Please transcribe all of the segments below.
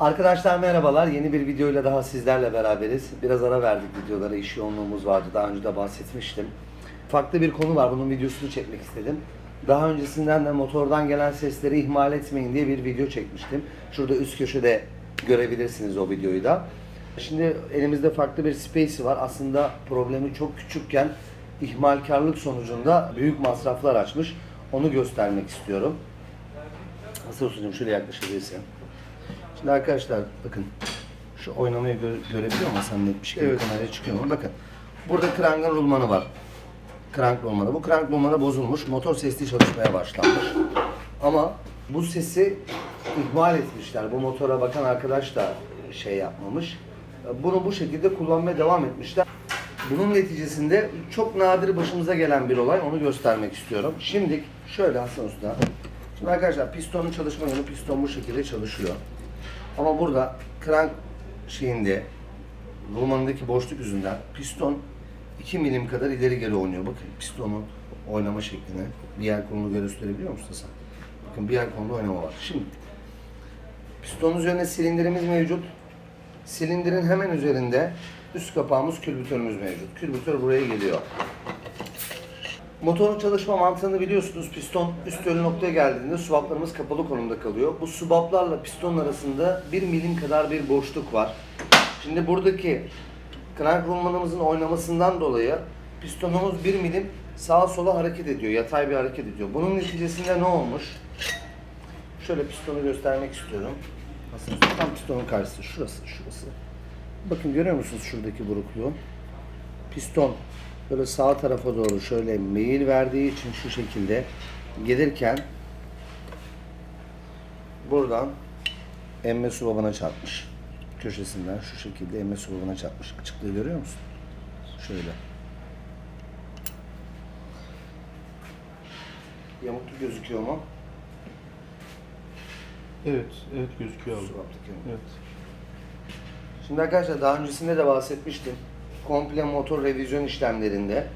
Arkadaşlar merhabalar. Yeni bir videoyla daha sizlerle beraberiz. Biraz ara verdik videolara. İş yoğunluğumuz vardı. Daha önce de bahsetmiştim. Farklı bir konu var. Bunun videosunu çekmek istedim. Daha öncesinden de motordan gelen sesleri ihmal etmeyin diye bir video çekmiştim. Şurada üst köşede görebilirsiniz o videoyu da. Şimdi elimizde farklı bir space var. Aslında problemi çok küçükken ihmalkarlık sonucunda büyük masraflar açmış. Onu göstermek istiyorum. Nasıl usulüm şöyle yaklaşabilirsin. Şimdi arkadaşlar bakın şu oynamayı gö- görebiliyor musun net bir şekilde Evet. kameraya çıkıyor mu? Bakın burada krangın rulmanı var. Krank rulmanı. Bu krank rulmanı bozulmuş. Motor sesli çalışmaya başlanmış. Ama bu sesi ihmal etmişler. Bu motora bakan arkadaş da şey yapmamış. Bunu bu şekilde kullanmaya devam etmişler. Bunun neticesinde çok nadir başımıza gelen bir olay. Onu göstermek istiyorum. Şimdi şöyle Hasan Usta. Şimdi arkadaşlar pistonun çalışma yönü piston bu şekilde çalışıyor. Ama burada krank şeyinde rulmanındaki boşluk yüzünden piston 2 milim kadar ileri geri oynuyor. Bakın pistonun oynama şekline. Diğer kolunu gösterebiliyor musun sen? Bakın diğer konuda oynama var. Şimdi pistonun üzerinde silindirimiz mevcut. Silindirin hemen üzerinde üst kapağımız külbütörümüz mevcut. Külbütör buraya geliyor. Motorun çalışma mantığını biliyorsunuz. Piston üst ölü noktaya geldiğinde subaplarımız kapalı konumda kalıyor. Bu subaplarla piston arasında 1 milim kadar bir boşluk var. Şimdi buradaki krank rulmanımızın oynamasından dolayı pistonumuz 1 milim sağa sola hareket ediyor. Yatay bir hareket ediyor. Bunun neticesinde ne olmuş? Şöyle pistonu göstermek istiyorum. Aslında tam pistonun karşısı. Şurası, şurası. Bakın görüyor musunuz şuradaki burukluğu? Piston böyle sağ tarafa doğru şöyle meyil verdiği için şu şekilde gelirken buradan emme subabına çarpmış. Köşesinden şu şekilde emme subabına çarpmış. Açıklığı görüyor musun? Şöyle. Yamuklu gözüküyor mu? Evet, evet gözüküyor abi. Yamuk. Evet. Şimdi arkadaşlar daha öncesinde de bahsetmiştim. Komple motor revizyon işlemlerinde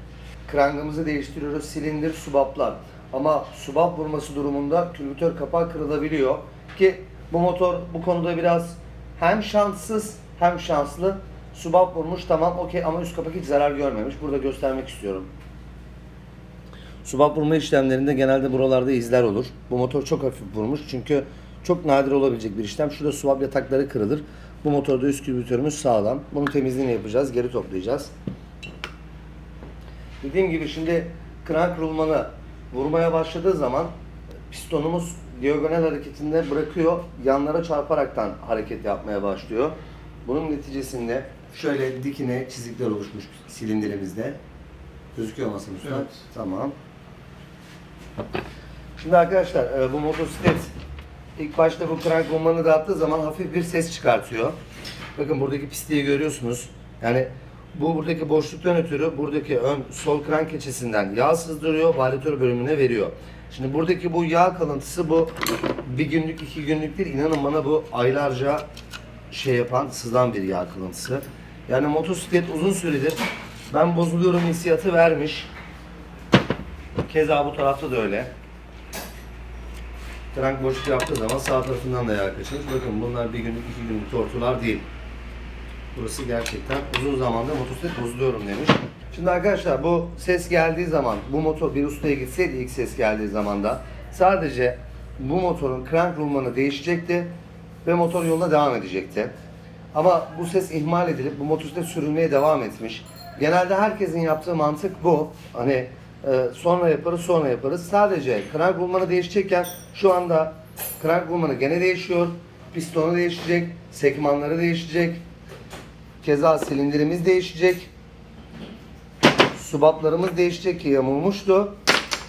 krangımızı değiştiriyoruz. Silindir, subaplar. Ama subap vurması durumunda külbütör kapağı kırılabiliyor. Ki bu motor bu konuda biraz hem şanssız hem şanslı. Subap vurmuş tamam okey ama üst kapak hiç zarar görmemiş. Burada göstermek istiyorum. Subap vurma işlemlerinde genelde buralarda izler olur. Bu motor çok hafif vurmuş çünkü çok nadir olabilecek bir işlem. Şurada subap yatakları kırılır. Bu motorda üst külbütörümüz sağlam. Bunu temizliğini yapacağız, geri toplayacağız. Dediğim gibi şimdi krank rulmanı vurmaya başladığı zaman pistonumuz diagonal hareketinde bırakıyor. Yanlara çarparaktan hareket yapmaya başlıyor. Bunun neticesinde şöyle dikine çizikler oluşmuş silindirimizde. Gözüküyor masanın üstüne. Evet. Tamam. Şimdi arkadaşlar e, bu motosiklet ilk başta bu krank rulmanı dağıttığı zaman hafif bir ses çıkartıyor. Bakın buradaki pisliği görüyorsunuz. Yani bu buradaki boşluktan ötürü buradaki ön sol krank keçesinden yağ sızdırıyor, varyatör bölümüne veriyor. Şimdi buradaki bu yağ kalıntısı bu bir günlük iki günlük değil inanın bana bu aylarca şey yapan sızan bir yağ kalıntısı. Yani motosiklet uzun süredir ben bozuluyorum hissiyatı vermiş. Keza bu tarafta da öyle. Krank boşluk yaptığı zaman sağ tarafından da yağ kaçırmış. Bakın bunlar bir günlük iki günlük tortular değil. Burası gerçekten uzun zamandır motosiklet bozuluyorum demiş. Şimdi arkadaşlar bu ses geldiği zaman bu motor bir ustaya gitseydi ilk ses geldiği zaman da sadece bu motorun crank rulmanı değişecekti ve motor yoluna devam edecekti. Ama bu ses ihmal edilip bu motosiklet sürülmeye devam etmiş. Genelde herkesin yaptığı mantık bu. Hani e, sonra yaparız sonra yaparız. Sadece crank rulmanı değişecekken şu anda crank rulmanı gene değişiyor. Pistonu değişecek, sekmanları değişecek. Keza silindirimiz değişecek. Subaplarımız değişecek ki yamulmuştu.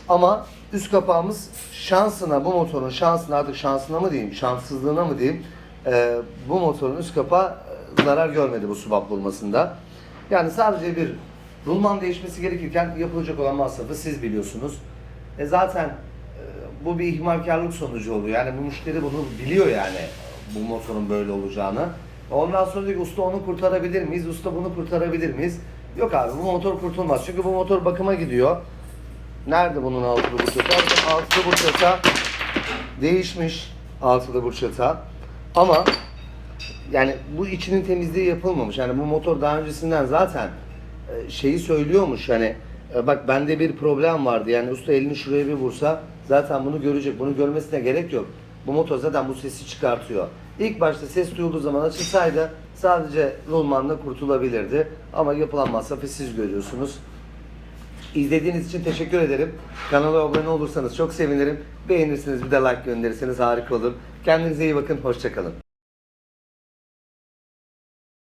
Ama üst kapağımız şansına, bu motorun şansına artık şansına mı diyeyim, şanssızlığına mı diyeyim, e, bu motorun üst kapağı zarar görmedi bu subap vurmasında. Yani sadece bir rulman değişmesi gerekirken yapılacak olan masrafı siz biliyorsunuz. E zaten e, bu bir ihmalkarlık sonucu oluyor. Yani bu müşteri bunu biliyor yani bu motorun böyle olacağını. Ondan sonra diyor ki usta onu kurtarabilir miyiz? Usta bunu kurtarabilir miyiz? Yok abi bu motor kurtulmaz. Çünkü bu motor bakıma gidiyor. Nerede bunun altılı burçata? Bakın Altılı burçata değişmiş altılı burçata. Ama yani bu içinin temizliği yapılmamış. Yani bu motor daha öncesinden zaten şeyi söylüyormuş hani e, bak bende bir problem vardı. Yani usta elini şuraya bir vursa zaten bunu görecek. Bunu görmesine gerek yok. Bu motor zaten bu sesi çıkartıyor. İlk başta ses duyulduğu zaman açılsaydı sadece rulmanla kurtulabilirdi. Ama yapılan masrafı siz görüyorsunuz. İzlediğiniz için teşekkür ederim. Kanala abone olursanız çok sevinirim. Beğenirsiniz bir de like gönderirseniz harika olur. Kendinize iyi bakın. Hoşçakalın.